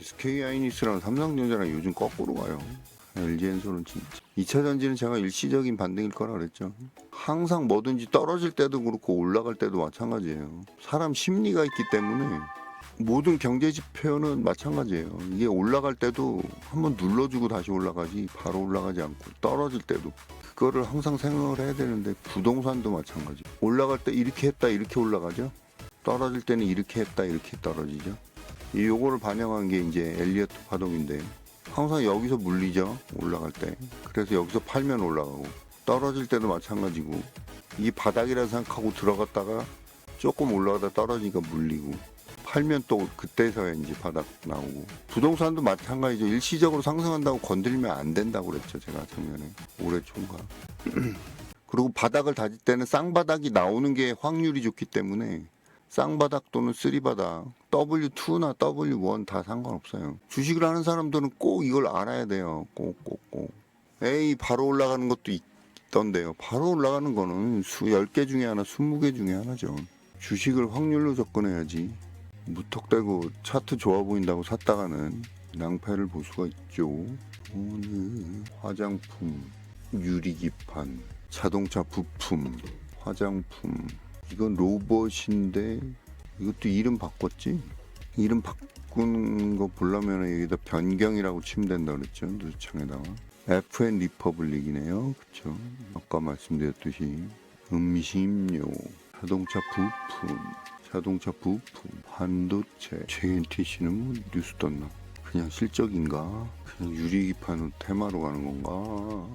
SK 하이닉스랑 삼성전자랑 요즘 거꾸로 가요. LG엔솔은 진짜 2차 전지는 제가 일시적인 반등일 거라 그랬죠. 항상 뭐든지 떨어질 때도 그렇고 올라갈 때도 마찬가지예요. 사람 심리가 있기 때문에 모든 경제 지표는 마찬가지예요. 이게 올라갈 때도 한번 눌러주고 다시 올라가지 바로 올라가지 않고 떨어질 때도 그거를 항상 생각을 해야 되는데 부동산도 마찬가지. 올라갈 때 이렇게 했다 이렇게 올라가죠. 떨어질 때는 이렇게 했다 이렇게 떨어지죠. 이 요거를 반영한 게 이제 엘리어트 파동인데 항상 여기서 물리죠 올라갈 때. 그래서 여기서 팔면 올라가고 떨어질 때도 마찬가지고 이게 바닥이라 생각하고 들어갔다가 조금 올라가다 떨어지니까 물리고 팔면 또 그때서야 이제 바닥 나오고. 부동산도 마찬가지죠. 일시적으로 상승한다고 건들면 안 된다고 그랬죠 제가 작년에. 올해 초인가. 그리고 바닥을 다질 때는 쌍바닥이 나오는 게 확률이 좋기 때문에 쌍바닥 또는 쓰리바닥 W2나 W1 다 상관없어요. 주식을 하는 사람들은 꼭 이걸 알아야 돼요. 꼭 꼭 꼭. 에이 바로 올라가는 것도 있, 있던데요. 바로 올라가는 거는 수 10개 중에 하나 20개 중에 하나죠. 주식을 확률로 접근해야지. 무턱대고 차트 좋아 보인다고 샀다가는 낭패를 볼 수가 있죠. 오늘 화장품, 유리기판, 자동차 부품, 화장품, 이건 로봇인데 이것도 이름 바꿨지? 이름 바꾸는 거 보려면 여기다 변경이라고 치면 된다 그랬죠 누수창에다가 FN 리퍼블릭이네요. 그쵸? 아까 말씀드렸듯이. 음식료 자동차 부품. 자동차 부품. 반도체. JNTC는 뭐 뉴스 떴나? 그냥 실적인가? 그냥 유리기판으로 테마로 가는 건가